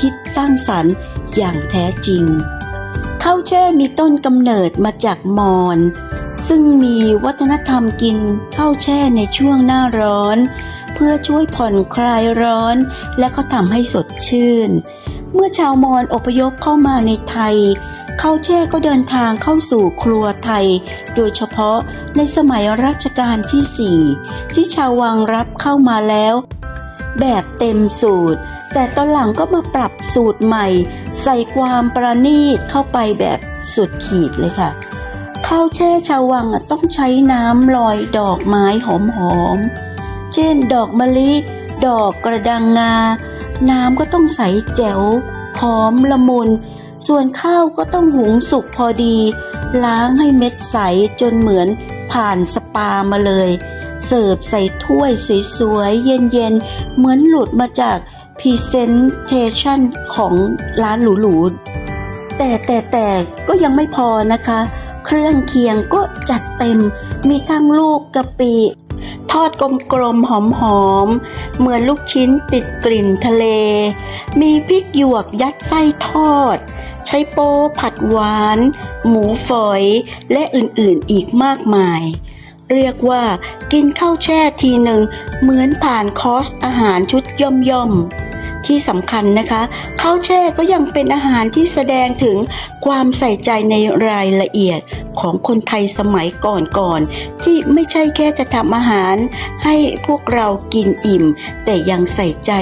คิดสร้างสรรค์อย่างแท้จริง ข้าวแช่มีต้นกำเนิดมาจากมอญซึ่งมีวัฒนธรรมกินข้าวแช่ในช่วงหน้าร้อน เพื่อช่วยผ่อนคลายร้อน และก็ทำให้สดชื่น เมื่อชาวมอญอพยพเข้ามาในไทยข้าวแช่ก็เดินทางเข้าสู่ครัวไทย โดยเฉพาะในสมัยรัชกาลที่ 4 ที่ชาววังรับเข้ามาแล้ว แบบเต็มสูตร แต่ตอนหลังก็มาปรับสูตรใหม่ ใส่ความประณีตเข้าไปแบบสุดขีดเลยค่ะ ข้าวแช่ชาววังต้องใช้น้ำลอยดอกไม้หอมๆ เช่น ดอกมะลิ ดอกกระดังงา น้ำก็ต้องใสแจ๋วหอมละมุน ส่วนข้าวก็ต้องหุงสุกพอดี ล้างให้เม็ดใสจนเหมือนผ่านสปามาเลย เสิร์ฟใส่ถ้วยสวยๆ เย็นๆ เหมือนหลุดมาจากพรีเซนเทชันของร้านหรูๆ แต่แต่แต่ก็ยังไม่พอนะคะ เครื่องเคียงก็จัดเต็ม มีทั้งลูกกะปิทอดกลมๆ หอมๆ เหมือนลูกชิ้นติดกลิ่นทะเล มีพริกหยวกยัดไส้ทอด ใช้โป๊ผัดหวาน หมูฝอย และอื่นๆ อีกมากมาย เรียกว่ากินข้าวแช่ทีหนึ่งเหมือนผ่านคอร์สอาหารชุดย่อมย่อมที่สำคัญนะคะข้าวแช่ก็ยังเป็นอาหารที่แสดงถึงความใส่ใจในรายละเอียดของคนไทยสมัยก่อนๆที่ไม่ใช่แค่จะทำอาหารให้พวกเรากินอิ่ม แต่ยังใส่ใจ